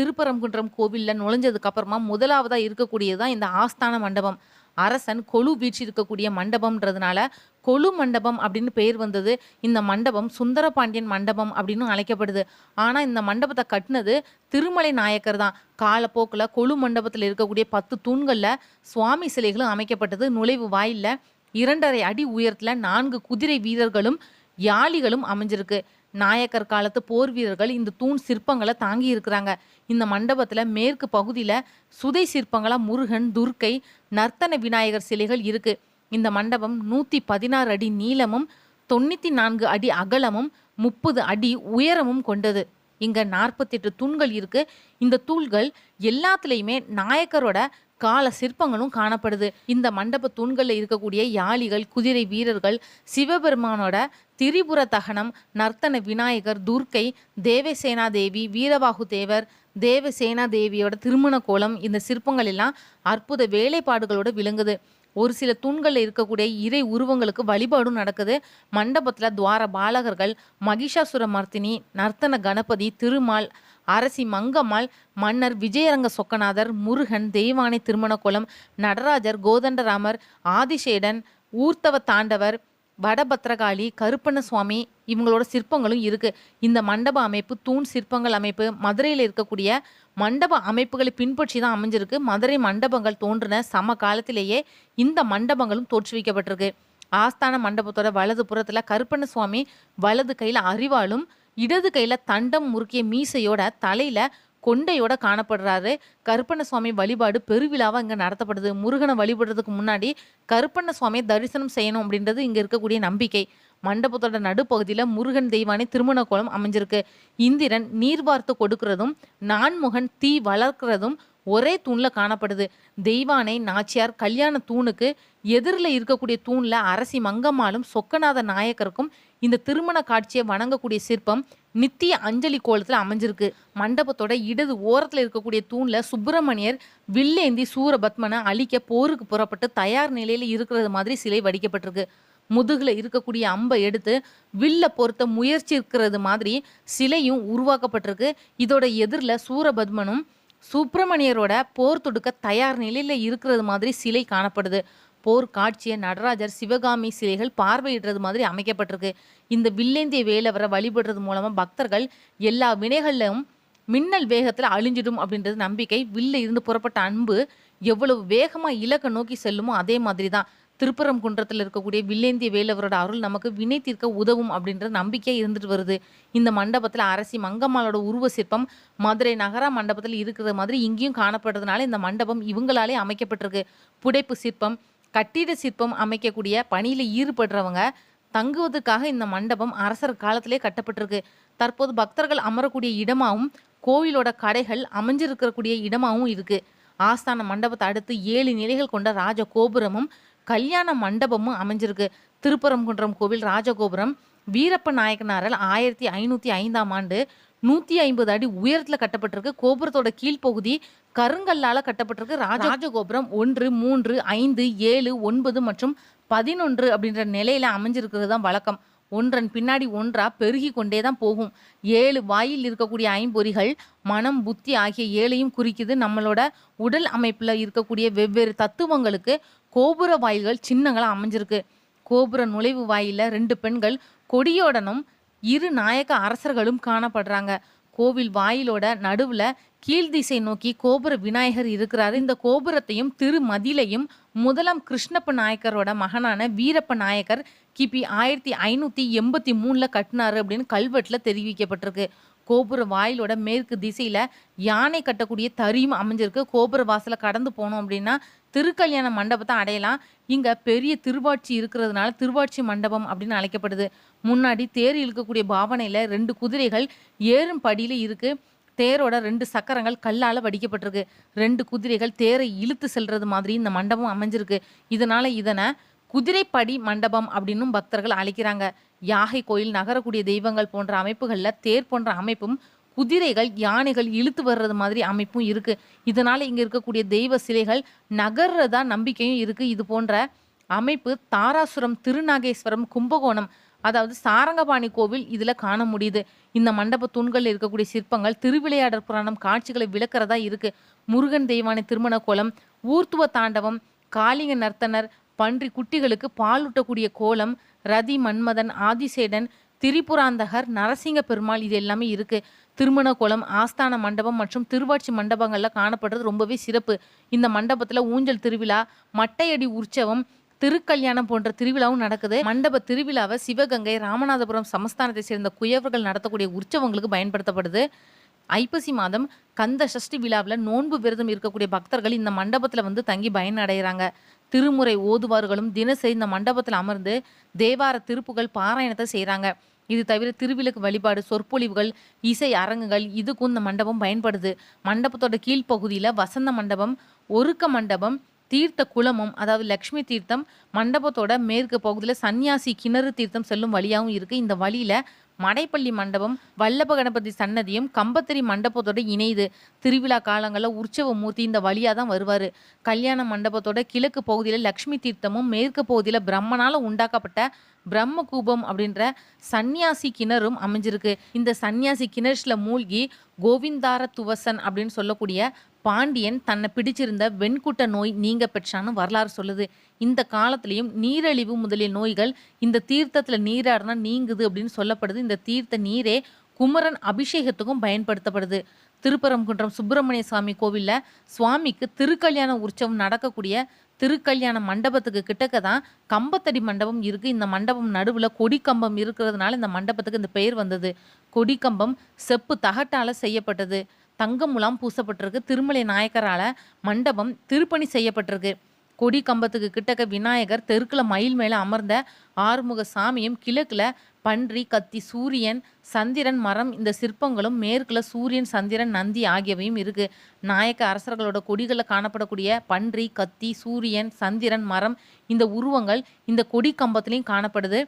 திருப்பரங்குன்றம் கோவிலில் நுழைஞ்சதுக்கு அப்புறமா முதலாவதாக இருக்கக்கூடியது தான் இந்த ஆஸ்தான மண்டபம். அரசன் கொலு இருக்கக்கூடிய மண்டபம்ன்றதுனால கொலு மண்டபம் அப்படின்னு பெயர் வந்தது. இந்த மண்டபம் சுந்தரபாண்டியன் மண்டபம் அப்படின்னு அழைக்கப்படுது. ஆனால் இந்த மண்டபத்தை கட்டினது திருமலை நாயக்கர் தான். காலப்போக்கில் கொலு மண்டபத்தில் இருக்கக்கூடிய பத்து தூண்களில் சுவாமி சிலைகளும் அமைக்கப்பட்டது. நுழைவு வாயிலில் இரண்டரை அடி உயரத்தில் நான்கு குதிரை வீரர்களும் யாளிகளும் அமைஞ்சிருக்கு. நாயக்கர் காலத்து போர் வீரர்கள் இந்த தூண் சிற்பங்களை தாங்கி இருக்கிறாங்க. இந்த மண்டபத்தில் மேற்கு பகுதியில் சுதை சிற்பங்களா முருகன் துர்க்கை நர்த்தன விநாயகர் சிலைகள் இருக்கு. இந்த மண்டபம் நூற்றி பதினாறு அடி நீளமும் தொண்ணூற்றி நான்கு அடி அகலமும் முப்பது அடி உயரமும் கொண்டது. இங்கே நாற்பத்தெட்டு தூண்கள் இருக்கு. இந்த தூண்கள் எல்லாத்துலேயுமே நாயக்கரோட கால சிற்பங்களும் காணப்படுது. இந்த மண்டப தூண்களில் இருக்கக்கூடிய யாளிகள் குதிரை வீரர்கள் சிவபெருமானோட திரிபுர தகனம் நர்த்தன விநாயகர் துர்க்கை தேவசேனா தேவி வீரபாகு தேவர் தேவசேனா தேவியோட திருமண கோலம் இந்த சிற்பங்கள் எல்லாம் அற்புத வேலைப்பாடுகளோடு விளங்குது. ஒரு சில தூண்களில் இருக்கக்கூடிய இறை உருவங்களுக்கு வழிபாடும் நடக்குது. மண்டபத்தில் துவார பாலகர்கள் மகிஷாசுர மர்த்தினி நர்த்தன கணபதி திருமால் அரசி மங்கம்மாள் மன்னர் விஜயரங்க சொக்கநாதர் முருகன் தெய்வானை திருமண கோலம் நடராஜர் கோதண்டராமர் ஆதிசேடன் ஊர்த்தவ தாண்டவர் வடபத்ரகாளி கருப்பண்ண சுவாமி இவங்களோட சிற்பங்களும் இருக்குது இந்த மண்டப அமைப்பு தூண் சிற்பங்கள் அமைப்பு மதுரையில் இருக்கக்கூடிய மண்டப அமைப்புகளை பின்பற்றி தான் அமைஞ்சிருக்கு. மதுரை மண்டபங்கள் தோன்றின சம காலத்திலேயே இந்த மண்டபங்களும் தோற்றுவிக்கப்பட்டிருக்கு ஆஸ்தான மண்டபத்தோட வலது புறத்தில் கருப்பண்ண சுவாமி வலது கையில் அறிவாளும் இடது கையில் தண்டம் முறுக்கிய மீசையோட தலையில் கொண்டையோட காணப்படுறாரு. கருப்பண்ண சுவாமி வழிபாடு பெருவிழாவா இங்க நடத்தப்படுது. முருகனை வழிபடுறதுக்கு முன்னாடி கருப்பண்ண சுவாமியை தரிசனம் செய்யணும் அப்படின்றது இங்க இருக்கக்கூடிய நம்பிக்கை. மண்டபத்தோட நடுப்பகுதியில முருகன் தெய்வானை திருமண கோலம் அமைஞ்சிருக்கு. இந்திரன் நீர் வார்த்து கொடுக்கறதும் நான்முகன் தீ வளர்க்கிறதும் ஒரே தூண்ல காணப்படுது. தெய்வானை நாச்சியார் கல்யாண தூணுக்கு எதிரில் இருக்கக்கூடிய தூண்ல அரசி மங்கம்மாளும் சொக்கநாத நாயக்கருக்கும் இந்த திருமண காட்சியை வணங்கக்கூடிய சிற்பம் நித்திய அஞ்சலி கோலத்தில் அமைஞ்சிருக்கு. மண்டபத்தோட இடது ஓரத்தில் இருக்கக்கூடிய தூணில் சுப்பிரமணியர் வில்லேந்தி சூரபத்மனை அழிக்க போருக்கு புறப்பட்டு தயார் நிலையில் இருக்கிறது மாதிரி சிலை வடிக்கப்பட்டிருக்கு. முதுகில் இருக்கக்கூடிய அம்பை எடுத்து வில்ல பொறுத்த முயற்சி இருக்கிறது மாதிரி சிலையும் உருவாக்கப்பட்டிருக்கு. இதோட எதிரில் சூரபத்மனும் சுப்பிரமணியரோட போர் தொடுக்க தயார் நிலையில் இருக்கிறது மாதிரி சிலை காணப்படுது. போர் காட்சியை நடராஜர் சிவகாமி சிலைகள் பார்வையிடுறது மாதிரி அமைக்கப்பட்டிருக்கு. இந்த வில்லேந்திய வேலவரை வழிபடுறது மூலமாக பக்தர்கள் எல்லா வினைகளிலும் மின்னல் வேகத்தில் அழிஞ்சிடும் அப்படின்றது நம்பிக்கை. வில்ல இருந்து புறப்பட்ட அன்பு எவ்வளவு வேகமாக இலக்கை நோக்கி செல்லுமோ அதே மாதிரி தான் திருப்பரங்குன்றத்தில் இருக்கக்கூடிய வில்லேந்திய வேலவரோட அருள் நமக்கு வினை தீர்க்க உதவும் அப்படின்ற நம்பிக்கை இருந்துட்டு வருது. இந்த மண்டபத்தில் அரசி மங்கம்மாளோட உருவ சிற்பம் மதுரை நகரா மண்டபத்தில் இருக்கிற மாதிரி இங்கேயும் காணப்படுறதுனால இந்த மண்டபம் இவங்களாலே அமைக்கப்பட்டிருக்கு. புடைப்பு சிற்பம் கட்டிட சிற்பம் அமைக்கக்கூடிய பணியில் ஈடுபடுறவங்க தங்குவதற்காக இந்த மண்டபம் அரசர் காலத்திலே கட்டப்பட்டிருக்கு. தற்போது பக்தர்கள் அமரக்கூடிய இடமாகவும் கோவிலோட கடைகள் அமைஞ்சிருக்கக்கூடிய இடமாகவும் இருக்கு. ஆஸ்தான மண்டபத்தை அடுத்து ஏழு நிலைகள் கொண்ட ராஜ கோபுரமும் கல்யாண மண்டபமும் அமைஞ்சிருக்கு. திருப்பரங்குன்றம் கோவில் ராஜகோபுரம் வீரப்ப நாயக்கனாரால் ஆயிரத்தி ஐநூற்றி ஐந்தாம் ஆண்டு நூற்றி ஐம்பது அடி உயரத்தில் கட்டப்பட்டிருக்கு. கோபுரத்தோட கீழ்ப்பகுதி கருங்கல்லால் கட்டப்பட்டிருக்கு. ராஜகோபுரம் ஒன்று மூன்று ஐந்து ஏழு ஒன்பது மற்றும் பதினொன்று அப்படின்ற நிலையில அமைஞ்சிருக்கிறது தான் வழக்கம். ஒன்றன் பின்னாடி ஒன்றா பெருகி கொண்டே தான் போகும். ஏழு வாயில் இருக்கக்கூடிய ஐம்பொறிகள் மனம் புத்தி ஆகிய ஏழையும் குறிக்குது. நம்மளோட உடல் அமைப்பில் இருக்கக்கூடிய வெவ்வேறு தத்துவங்களுக்கு கோபுர வாயில்கள் சின்னங்களாக அமைஞ்சிருக்கு. கோபுர நுழைவு வாயில ரெண்டு பெண்கள் கொடியோடனும் இரு நாயக்க அரசர்களும் காணப்படுறாங்க. கோவில் வாயிலோட நடுவுல கீழ்திசை நோக்கி கோபுர விநாயகர் இருக்கிறாரு. இந்த கோபுரத்தையும் திருமதிலையும் முதலாம் கிருஷ்ணப்ப நாயக்கரோட மகனான வீரப்ப நாயக்கர் கிபி ஆயிரத்தி ஐநூத்தி எண்பத்தி மூணுல கட்டினாரு அப்படின்னு கல்வெட்டுல தெரிவிக்கப்பட்டிருக்கு. கோபுர வாயிலோட மேற்கு திசையில யானை கட்டக்கூடிய தறியும் அமைஞ்சிருக்கு. கோபுர வாசலை கடந்து போனோம் அப்படின்னா திருக்கல்யாண மண்டபத்தை அடையலாம். இங்கே பெரிய திருவாட்சி இருக்கிறதுனால திருவாட்சி மண்டபம் அப்படின்னு அழைக்கப்படுது. முன்னாடி தேர் இழுக்கக்கூடிய பாவனையில் ரெண்டு குதிரைகள் ஏறும் படியில இருக்கு. தேரோட ரெண்டு சக்கரங்கள் கல்லால் வடிக்கப்பட்டிருக்கு. ரெண்டு குதிரைகள் தேரை இழுத்து செல்றது மாதிரி இந்த மண்டபம் அமைஞ்சிருக்கு. இதனால் இதனை குதிரைப்படி மண்டபம் அப்படின்னும் பக்தர்கள் அழைக்கிறாங்க. யாகை கோயில் நகரக்கூடிய தெய்வங்கள் போன்ற அமைப்புகளில் தேர் போன்ற அமைப்பும் குதிரைகள் யானைகள் இழுத்து வர்றது மாதிரி அமைப்பும் இருக்கு. இதனால இங்க இருக்கக்கூடிய தெய்வ சிலைகள் நகர்றதா நம்பிக்கையும் இருக்கு. இது போன்ற அமைப்பு தாராசுரம் திருநாகேஸ்வரம் கும்பகோணம் அதாவது சாரங்கபாணி கோவில் இதில் காண முடியுது. இந்த மண்டப தூண்களில் இருக்கக்கூடிய சிற்பங்கள் திருவிளையாடற் புராணம் காட்சிகளை விளக்கிறதா இருக்கு. முருகன் தெய்வானை திருமண கோலம் ஊர்த்துவ தாண்டவம் காளிங்க நர்த்தனர் பன்றி குட்டிகளுக்கு பாலூட்டக்கூடிய கோலம் ரதி மன்மதன் ஆதிசேடன் திரிபுராந்தகர் நரசிங்க பெருமாள் இது எல்லாமே இருக்குது திருமண கோலம் ஆஸ்தான மண்டபம் மற்றும் திருவாட்சி மண்டபங்களில் காணப்படுறது ரொம்பவே சிறப்பு. இந்த மண்டபத்தில் ஊஞ்சல் திருவிழா மட்டையடி உற்சவம் திருக்கல்யாணம் போன்ற திருவிழாவும் நடக்குது. மண்டப திருவிழாவை சிவகங்கை ராமநாதபுரம் சமஸ்தானத்தை சேர்ந்த குயவர்கள் நடத்தக்கூடிய உற்சவங்களுக்கு பயன்படுத்தப்படுது. ஐப்பசி மாதம் கந்த சஷ்டி விழாவில் நோன்பு விரதம் இருக்கக்கூடிய பக்தர்கள் இந்த மண்டபத்தில் வந்து தங்கி பயனடைகிறாங்க. திருமுறை ஓதுவார்களும் தினசரி இந்த மண்டபத்தில் அமர்ந்து தேவார திருப்புகள் பாராயணத்தை செய்கிறாங்க இது தவிர திருவிளக்கு வழிபாடு சொற்பொழிவுகள் இசை அரங்குகள் இதுக்கும் இந்த மண்டபம் பயன்படுது. மண்டபத்தோட கீழ்ப்பகுதியில் வசந்த மண்டபம் ஒருக்க மண்டபம் தீர்த்த குளமும் அதாவது லக்ஷ்மி தீர்த்தம் மண்டபத்தோட மேற்கு பகுதியில் சன்னியாசி கிணறு தீர்த்தம் செல்லும் வழியாகவும் இருக்குது இந்த வழியில் மடைப்பள்ளி மண்டபம் வல்லப கணபதி சன்னதியும் கம்பத்திரி மண்டபத்தோட இணையுது திருவிழா காலங்களில் உற்சவ மூர்த்தி இந்த வழியாக தான் வருவார். கல்யாண மண்டபத்தோட கிழக்கு பகுதியில் லக்ஷ்மி தீர்த்தமும் மேற்கு பகுதியில் பிரம்மனால் உண்டாக்கப்பட்ட பிரம்ம கூபம் அப்படின்ற சன்னியாசி கிணறும் அமைஞ்சிருக்கு. இந்த சன்னியாசி கிணறுல மூழ்கி கோவிந்தார துவசன் அப்படின்னு சொல்லக்கூடிய பாண்டியன் தன்னை பிடிச்சிருந்த வெண்குட்ட நோய் நீங்க பெற்றான்னு வரலாறு சொல்லுது. இந்த காலத்திலையும் நீரழிவு முதலிய நோய்கள் இந்த தீர்த்தத்தில் நீராடினா நீங்குது அப்படின்னு சொல்லப்படுது. இந்த தீர்த்த நீரே குமரன் அபிஷேகத்துக்கும் பயன்படுத்தப்படுது. திருப்பரங்குன்றம் சுப்பிரமணிய சுவாமி கோவிலில் சுவாமிக்கு திருக்கல்யாண உற்சவம் நடக்கக்கூடிய திருக்கல்யாண மண்டபத்துக்கு கிட்டக்க தான் கம்பத்தடி மண்டபம் இருக்குது இந்த மண்டபம் நடுவில் கொடிக்கம்பம் இருக்கிறதுனால இந்த மண்டபத்துக்கு இந்த பெயர் வந்தது. கொடிக்கம்பம் செப்பு தகட்டால் செய்யப்பட்டது. தங்க முலாம் பூசப்பட்டிருக்கு. திருமலை நாயக்கரால் மண்டபம் திருப்பணி செய்யப்பட்டிருக்கு. கொடி கம்பத்துக்கு கிட்டக்க விநாயகர் தெற்குல மயில் மேலே அமர்ந்த ஆறுமுக சாமியும் கிழக்கில் பன்றி கத்தி சூரியன் சந்திரன் மரம் இந்த சிற்பங்களும் மேற்குல சூரியன் சந்திரன் நந்தி ஆகியவையும் இருக்கு. நாயக்க அரசர்களோட கொடிகளில் காணப்படக்கூடிய பன்றி கத்தி சூரியன் சந்திரன் மரம் இந்த உருவங்கள் இந்த கொடி கம்பத்துலேயும் காணப்படுது.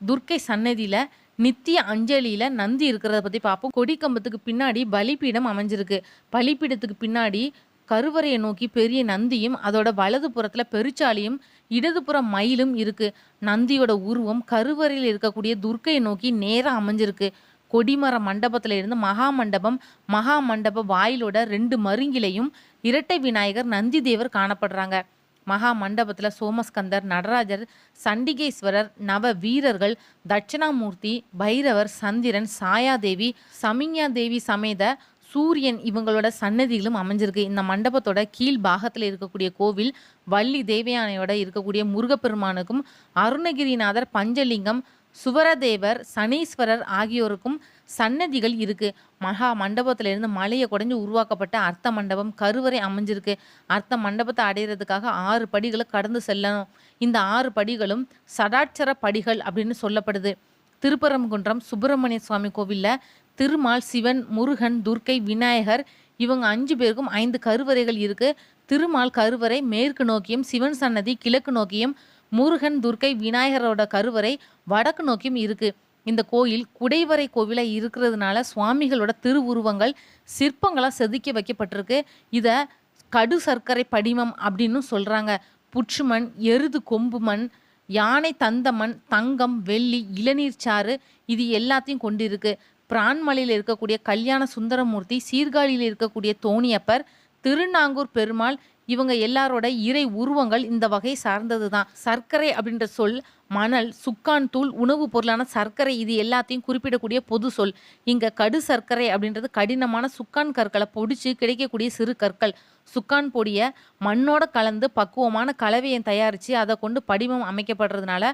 துர்க்கை சன்னதியில் நித்திய அஞ்சலியில் நந்தி இருக்கிறத பற்றி பார்ப்போம். கொடிக்கம்பத்துக்கு பின்னாடி பலிபீடம் அமைஞ்சிருக்கு. பலிபீடத்துக்கு பின்னாடி கருவறையை நோக்கி பெரிய நந்தியும் அதோட வலது புறத்துல பெருச்சாலியும் இடதுபுறம் மயிலும் இருக்கு. நந்தியோட உருவம் கருவறையில் இருக்கக்கூடிய துர்க்கையை நோக்கி நேராக அமைஞ்சிருக்கு. கொடிமர மண்டபத்துல இருந்து மகா மண்டபம் மகா மண்டப வாயிலோட ரெண்டு மருங்கிலையும் இரட்டை விநாயகர் நந்தி தேவர் காணப்படுறாங்க. மகா மண்டபத்தில் சோமஸ்கந்தர் நடராஜர் சண்டிகேஸ்வரர் நவ வீரர்கள் தட்சிணாமூர்த்தி பைரவர் சந்திரன் சாயாதேவி சமிஞ்ஞா தேவி சமேத சூரியன் இவங்களோட சன்னதிகளும் அமைஞ்சிருக்கு. இந்த மண்டபத்தோட கீழ் பாகத்தில் இருக்கக்கூடிய கோவில் வள்ளி தேவயானையோட இருக்கக்கூடிய முருகப்பெருமானுக்கும் அருணகிரிநாதர் பஞ்சலிங்கம் சுவரதேவர் சனீஸ்வரர் ஆகியோருக்கும் சன்னதிகள் இருக்கு. மகா மண்டபத்திலிருந்து மலையை குடைஞ்சு உருவாக்கப்பட்ட அர்த்த மண்டபம் கருவறை அமைஞ்சிருக்கு. அர்த்த மண்டபத்தை அடையிறதுக்காக ஆறு படிகளை கடந்து செல்லணும். இந்த ஆறு படிகளும் சடாட்சர படிகள் அப்படின்னு சொல்லப்படுது. திருப்பரங்குன்றம் சுப்பிரமணிய சுவாமி கோவில்ல திருமால் சிவன் முருகன் துர்க்கை விநாயகர் இவங்க அஞ்சு பேருக்கும் ஐந்து கருவறைகள் இருக்கு. திருமால் கருவறை மேற்கு நோக்கியும் சிவன் சன்னதி கிழக்கு நோக்கியும் முருகன் துர்க்கை விநாயகரோட கருவறை வடக்கு நோக்கியும் இருக்கு. இந்த கோயில் குடைவரை கோவிலாக இருக்கிறதுனால சுவாமிகளோட திருவுருவங்கள் சிற்பங்களாக செதுக்கி வைக்கப்பட்டிருக்கு. இதை கடு சர்க்கரை படிமம் அப்படின்னு சொல்கிறாங்க புற்றுமண் எருது கொம்பு மண் யானை தந்த மண் தங்கம் வெள்ளி இளநீர் சாறு இது எல்லாத்தையும் கொண்டிருக்கு. பிரான்மலையில் இருக்கக்கூடிய கல்யாண சுந்தரமூர்த்தி சீர்காழியில் இருக்கக்கூடிய தோணியப்பர் திருநாங்கூர் பெருமாள் இவங்க எல்லாரோட இறை உருவங்கள் இந்த வகை சார்ந்தது தான் சர்க்கரை அப்படின்ற சொல் மணல் சுக்கான் தூள் உணவுப் பொருளான சர்க்கரை இது எல்லாத்தையும் குறிப்பிடக்கூடிய பொது சொல். இங்கே கடு சர்க்கரை அப்படின்றது கடினமான சுக்கான் கற்களை பொடிச்சு கிடைக்கக்கூடிய சிறு கற்கள். சுக்கான் பொடியை மண்ணோட கலந்து பக்குவமான கலவையை தயாரித்து அதை கொண்டு படிமம் அமைக்கப்படுறதுனால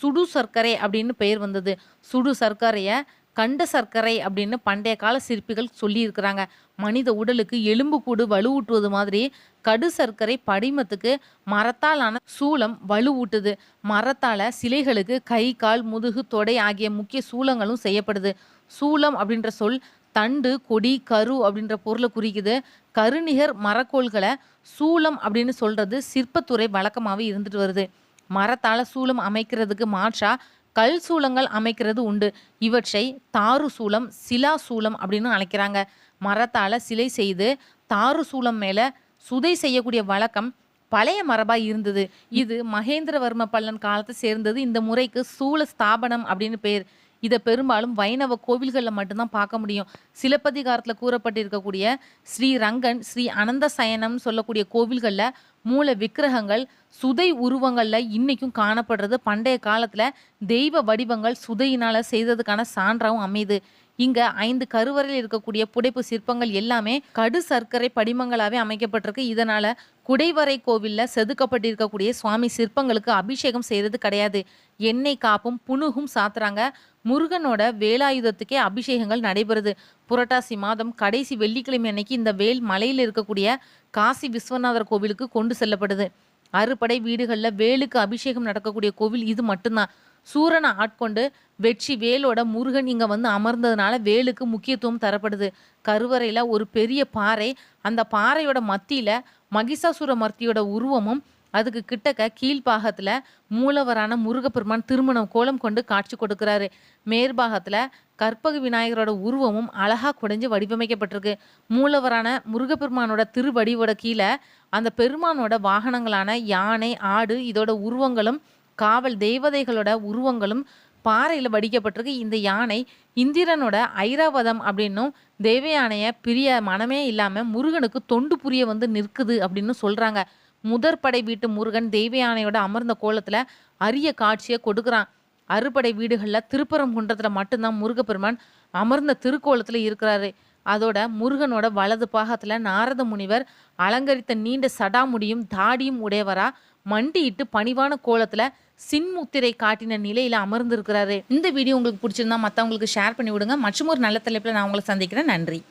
சுடு சர்க்கரை அப்படின்னு பெயர் வந்தது. சுடு சர்க்கரையை கண்ட சர்க்கரை அப்படின்னு பண்டைய கால சிற்பிகள் சொல்லியிருக்கிறாங்க. மனித உடலுக்கு எலும்புக்கூடு வலுவூட்டுவது மாதிரி கடு சர்க்கரை படிமத்துக்கு மரத்தாலான சூலம் வலுவூட்டுது. மரத்தால சிலைகளுக்கு கை கால் முதுகு தொடை ஆகிய முக்கிய சூலங்களும் செய்யப்படுது. சூலம் அப்படின்ற சொல் தண்டு கொடி கரு அப்படின்ற பொருளை குறிக்குது. கருநிகர் மரக்கோள்களை சூலம் அப்படின்னு சொல்றது சிற்பத்துறை வழக்கமாகவே இருந்துட்டு வருது. மரத்தால சூலம் அமைக்கிறதுக்கு மாற்றா கல் சூலங்கள் அமைக்கிறது உண்டு. இவற்றை தாரு சூலம் சிலா சூலம் அப்படின்னு அழைக்கிறாங்க. மரத்தால் சிலை செய்து தாரு சூலம் மேலே சுதை செய்யக்கூடிய வழக்கம் பழைய மரபாக இருந்தது. இது மகேந்திரவர்ம பல்லன் காலத்தை சேர்ந்தது. இந்த முறைக்கு சூல ஸ்தாபனம் அப்படின்னு பேர். இதை பெரும்பாலும் வைணவ கோவில்களில் மட்டும்தான் பார்க்க முடியும். சிலப்பதிகாரத்தில் கூறப்பட்டிருக்கக்கூடிய ஸ்ரீ ரங்கன் ஸ்ரீ அனந்த சயனம் சொல்லக்கூடிய கோவில்களில் மூல விக்கிரகங்கள் சுதை உருவங்களில் இன்றைக்கும் காணப்படுறது. பண்டைய காலத்தில் தெய்வ வடிவங்கள் சுதையினால் செய்ததுக்கான சான்றாகவும் அமையுது. இங்க ஐந்து கருவறையில் இருக்கக்கூடிய புடைப்பு சிற்பங்கள் எல்லாமே கடு சர்க்கரை படிமங்களாவே அமைக்கப்பட்டிருக்கு. இதனால குடைவரை கோவில்ல செதுக்கப்பட்டிருக்கக்கூடிய சுவாமி சிற்பங்களுக்கு அபிஷேகம் செய்யறது கிடையாது. எண்ணெய் காப்பும் புணுகும் சாத்துறாங்க. முருகனோட வேலாயுதத்துக்கே அபிஷேகங்கள் நடைபெறுது. புரட்டாசி மாதம் கடைசி வெள்ளிக்கிழமை அன்னைக்கு இந்த வேல் மலையில் இருக்கக்கூடிய காசி விஸ்வநாதர் கோவிலுக்கு கொண்டு செல்லப்படுது. அறுபடை வீடுகளில் வேலுக்கு அபிஷேகம் நடக்கக்கூடிய கோவில் இது மட்டும்தான். சூரனை ஆட்கொண்டு வெற்றி வேலோட முருகன் இங்கே வந்து அமர்ந்ததுனால வேலுக்கு முக்கியத்துவம் தரப்படுது. கருவறையில் ஒரு பெரிய பாறை அந்த பாறையோட மத்தியில் மகிஷாசுர மர்த்தியோட உருவமும் அதுக்கு கிட்டக்க கீழ்ப்பாகத்தில் மூலவரான முருகப்பெருமான் திருமணம் கோலம் கொண்டு காட்சி கொடுக்குறாரு. மேற்பாகத்தில் கற்பக விநாயகரோட உருவமும் அழகாக குடைஞ்சு வடிவமைக்கப்பட்டிருக்கு. மூலவரான முருகப்பெருமானோட திருவடிவோட கீழே அந்த பெருமானோட வாகனங்களான யானை ஆடு இதோட உருவங்களும் காவல் தெய்வதைகளோட உருவங்களும் பாறையில் வடிக்கப்பட்டிருக்கு. இந்த யானை இந்திரனோட ஐராவதம் அப்படின்னும் தேவயானையை பிரிய மனமே இல்லாமல் முருகனுக்கு தொண்டு புரிய வந்து நிற்குது அப்படின்னு சொல்கிறாங்க முதற்படை வீட்டு முருகன் தெய்வயானையோட அமர்ந்த கோலத்தில் அரிய காட்சியை கொடுக்குறான். அறுபடை வீடுகளில் திருப்பரங்குன்றத்தில் மட்டும்தான் முருகப்பெருமான் அமர்ந்த திருக்கோலத்தில் இருக்கிறாரு. அதோட முருகனோட வலது பாகத்தில் நாரத முனிவர் அலங்கரித்த நீண்ட சடாமுடியும் தாடியும் உடையவரா மண்டியிட்டு பணிவான கோலத்தில் சின்முத்திரை காட்டின நிலையில் அமர்ந்திருக்கிறாரு. இந்த வீடியோ உங்களுக்கு பிடிச்சிருந்தா மற்றவங்களுக்கு ஷேர் பண்ணி விடுங்க. மற்றும் ஒரு நல்ல தலைப்பில் நான் உங்களை சந்திக்கிறேன். நன்றி.